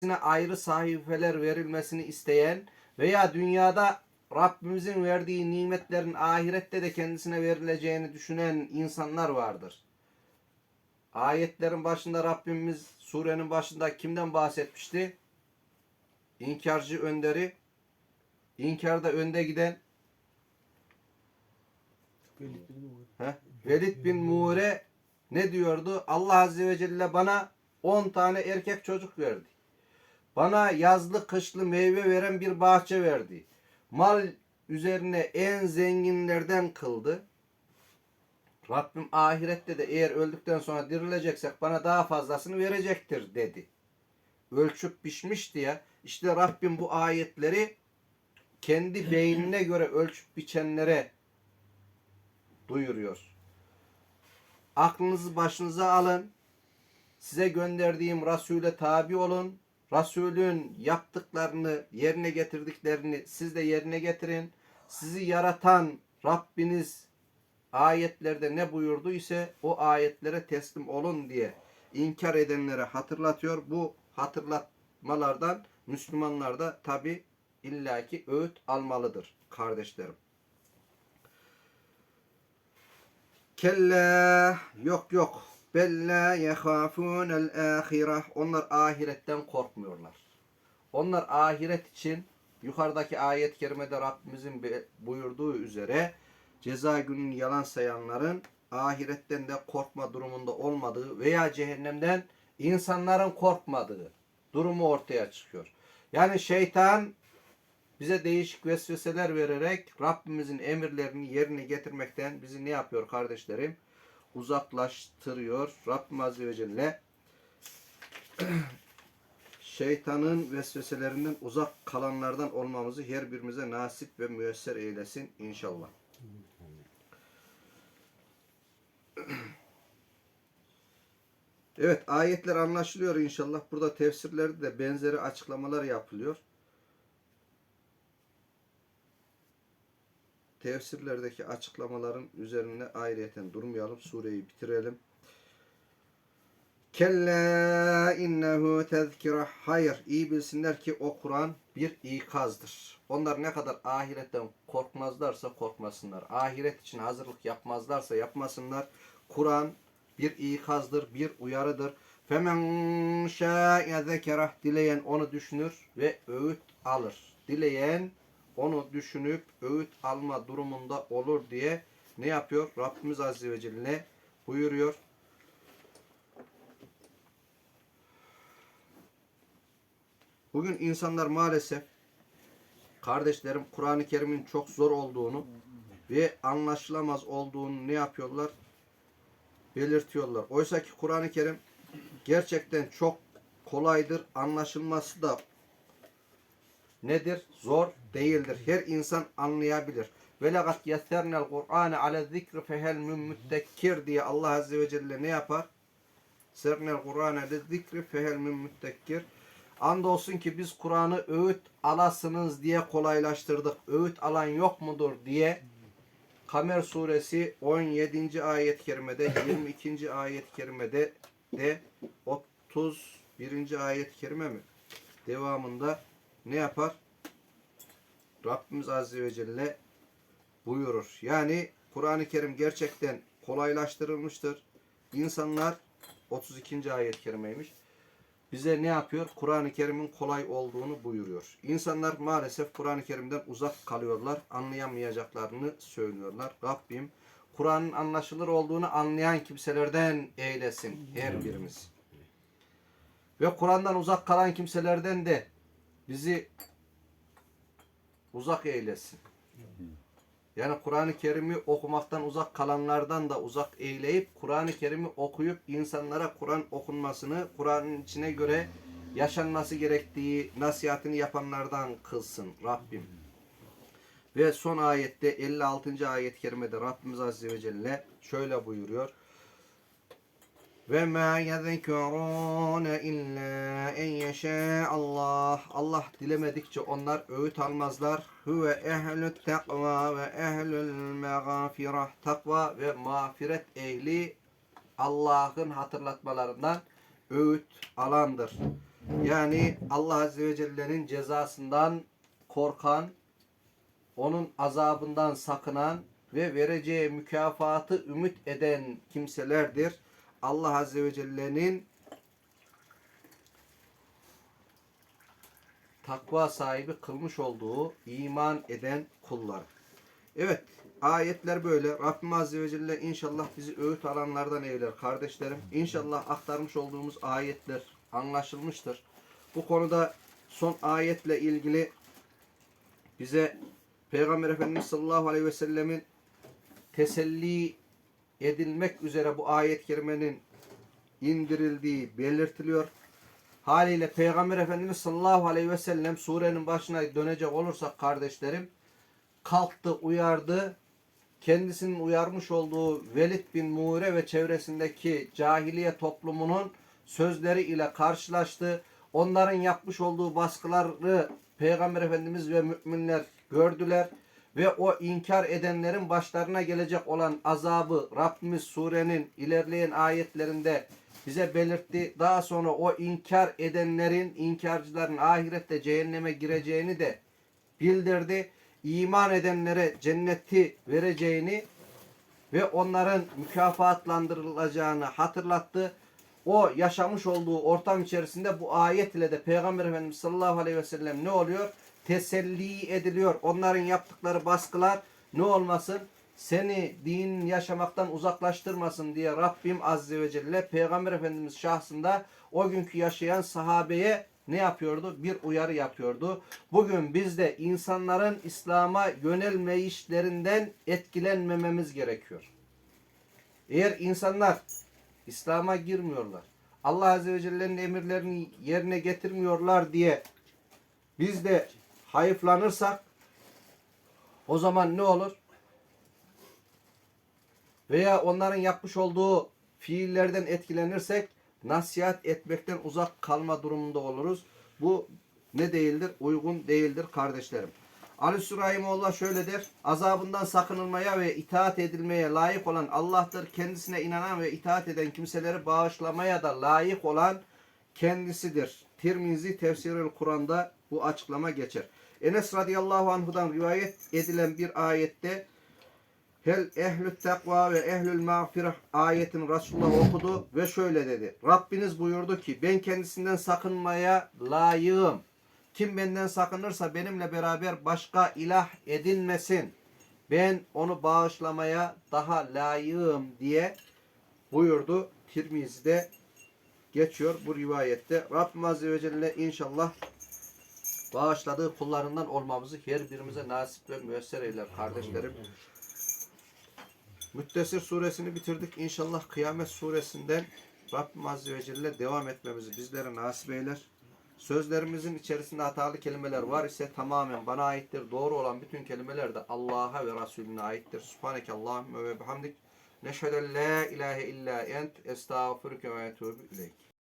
kendisine ayrı sahifeler verilmesini isteyen veya dünyada Rabbimizin verdiği nimetlerin ahirette de kendisine verileceğini düşünen insanlar vardır. Ayetlerin başında Rabbimiz surenin başında kimden bahsetmişti? İnkarcı önderi, inkarda önde giden Heh, Velid bin Muğre ne diyordu? Allah Azze ve Celle bana 10 tane erkek çocuk verdi. Bana yazlı kışlı meyve veren bir bahçe verdi. Mal üzerine en zenginlerden kıldı. Rabbim ahirette de eğer öldükten sonra dirileceksek bana daha fazlasını verecektir dedi. Ölçüp biçmişti ya. İşte Rabbim bu ayetleri kendi beynine göre ölçüp biçenlere duyuruyor. Aklınızı başınıza alın. Size gönderdiğim Resul'e tabi olun. Resul'ün yaptıklarını, yerine getirdiklerini siz de yerine getirin. Sizi yaratan Rabbiniz ayetlerde ne buyurdu ise o ayetlere teslim olun diye inkar edenlere hatırlatıyor. Bu hatırlatmalardan Müslümanlar da tabi illaki öğüt almalıdır kardeşlerim. Kella yok yok. Bella yehafûnel âhireh. Onlar ahiretten korkmuyorlar. Onlar ahiret için yukarıdaki ayet-i kerimede Rabbimizin buyurduğu üzere ceza gününü yalan sayanların ahiretten de korkma durumunda olmadığı veya cehennemden insanların korkmadığı durumu ortaya çıkıyor. Yani şeytan bize değişik vesveseler vererek Rabbimizin emirlerini yerine getirmekten bizi ne yapıyor kardeşlerim? Uzaklaştırıyor. Rabbim Azze ve Celle şeytanın vesveselerinden uzak kalanlardan olmamızı her birimize nasip ve müyesser eylesin inşallah. Evet ayetler anlaşılıyor inşallah. Burada tefsirlerde de benzeri açıklamalar yapılıyor. Tefsirlerdeki açıklamaların üzerine ayrıyeten durmayalım. Sureyi bitirelim. Kella innehu tezkire. Hayır. iyi bilsinler ki o Kur'an bir ikazdır. Onlar ne kadar ahiretten korkmazlarsa korkmasınlar. Ahiret için hazırlık yapmazlarsa yapmasınlar. Kur'an bir ikazdır, bir uyarıdır. Femen şâ'e zekereh. Dileyen onu düşünür ve öğüt alır. Dileyen onu düşünüp öğüt alma durumunda olur diye ne yapıyor? Rabbimiz Azze ve Celle buyuruyor. Bugün insanlar maalesef kardeşlerim Kur'an-ı Kerim'in çok zor olduğunu ve anlaşılamaz olduğunu ne yapıyorlar? Belirtiyorlar. Oysa ki Kur'an-ı Kerim gerçekten çok kolaydır. Anlaşılması da nedir? Zor değildir. Her insan anlayabilir. Ve legat yessernel Kur'ane ale zikri fehel min müttekkir diye Allah Azze ve Celle ne yapar? Sernel Kur'ane ale zikri fehel min müttekkir. Andolsun ki biz Kur'an'ı öğüt alasınız diye kolaylaştırdık. Öğüt alan yok mudur diye Kamer suresi 17. ayet-i kerimede 22. ayet-i kerimede de 31. ayet-i kerime mi? Devamında ne yapar? Rabbimiz Azze ve Celle buyurur. Yani Kur'an-ı Kerim gerçekten kolaylaştırılmıştır. İnsanlar 32. ayet-i kerimeymiş. Bize ne yapıyor? Kur'an-ı Kerim'in kolay olduğunu buyuruyor. İnsanlar maalesef Kur'an-ı Kerim'den uzak kalıyorlar. Anlayamayacaklarını söylüyorlar. Rabbim Kur'an'ın anlaşılır olduğunu anlayan kimselerden eylesin her birimiz. Ve Kur'an'dan uzak kalan kimselerden de bizi uzak eylesin. Yani Kur'an-ı Kerim'i okumaktan uzak kalanlardan da uzak eyleyip Kur'an-ı Kerim'i okuyup insanlara Kur'an okunmasını, Kur'an'ın içine göre yaşanması gerektiği nasihatini yapanlardan kılsın Rabbim. Ve son ayette 56. ayet-i kerimede Rabbimiz Azze ve Celle şöyle buyuruyor. Ma yezkurun illa en yeşâ Allah. Allah dilemedikçe onlar öğüt almazlar. Huve ehlü't takva ve ehlül mağfirah. Takva ve mağfiret ehli Allah'ın hatırlatmalarından öğüt alandır. Yani Allah Azze ve Celle'nin cezasından korkan, onun azabından sakınan ve vereceği mükafatı ümit eden kimselerdir. Allah Azze ve Celle'nin takva sahibi kılmış olduğu iman eden kullar. Evet, ayetler böyle. Rabbim Azze ve Celle inşallah bizi öğüt alanlardan eyler kardeşlerim. İnşallah aktarmış olduğumuz ayetler anlaşılmıştır. Bu konuda son ayetle ilgili bize Peygamber Efendimiz sallallahu aleyhi ve sellemin teselli edilmek üzere bu ayet-i kerimenin indirildiği belirtiliyor. Haliyle Peygamber Efendimiz sallallahu aleyhi ve sellem surenin başına dönecek olursak kardeşlerim kalktı, uyardı. Kendisinin uyarmış olduğu Velid bin Muğire ve çevresindeki cahiliye toplumunun sözleri ile karşılaştı. Onların yapmış olduğu baskıları Peygamber Efendimiz ve müminler gördüler ve o inkar edenlerin başlarına gelecek olan azabı Rabbimiz surenin ilerleyen ayetlerinde bize belirtti. Daha sonra o inkar edenlerin, inkarcıların ahirette cehenneme gireceğini de bildirdi. İman edenlere cenneti vereceğini ve onların mükafatlandırılacağını hatırlattı. O yaşamış olduğu ortam içerisinde bu ayet ile de Peygamber Efendimiz sallallahu aleyhi ve sellem ne oluyor? Teselli ediliyor. Onların yaptıkları baskılar ne olmasın? Seni dinin yaşamaktan uzaklaştırmasın diye Rabbim Azze ve Celle Peygamber Efendimiz şahsında o günkü yaşayan sahabeye ne yapıyordu? Bir uyarı yapıyordu. Bugün biz de insanların İslam'a yönelmeyişlerinden etkilenmememiz gerekiyor. Eğer insanlar İslam'a girmiyorlar, Allah Azze ve Celle'nin emirlerini yerine getirmiyorlar diye biz de hayıflanırsak o zaman ne olur? Veya onların yapmış olduğu fiillerden etkilenirsek nasihat etmekten uzak kalma durumunda oluruz. Bu ne değildir? Uygun değildir kardeşlerim. Ali Sürahimoğlu şöyle der. Azabından sakınılmaya ve itaat edilmeye layık olan Allah'tır. Kendisine inanan ve itaat eden kimseleri bağışlamaya da layık olan kendisidir. Tirmizi tefsirül Kur'an'da bu açıklama geçer. Enes radıyallahu anhudan rivayet edilen bir ayette Hel ehlü takva ve ehlül mağfirah ayetin Resulullah okudu ve şöyle dedi. Rabbiniz buyurdu ki ben kendisinden sakınmaya layığım. Kim benden sakınırsa benimle beraber başka ilah edinmesin. Ben onu bağışlamaya daha layığım diye buyurdu. Tirmizi'de geçiyor bu rivayette. Rabbim Azze ve Celle inşallah bağışladığı kullarından olmamızı her birimize nasip ve müyesser eyler kardeşlerim. Müttesir suresini bitirdik. İnşallah Kıyamet suresinden Rabbim Azze ve Celle devam etmemizi bizlere nasip eyler. Sözlerimizin içerisinde hatalı kelimeler var ise tamamen bana aittir. Doğru olan bütün kelimeler de Allah'a ve Resulüne aittir. Subhaneke Allahümme ve bihamdik. Neşheden la ilahe illa ent estağfurüke ve etûbü ileyk.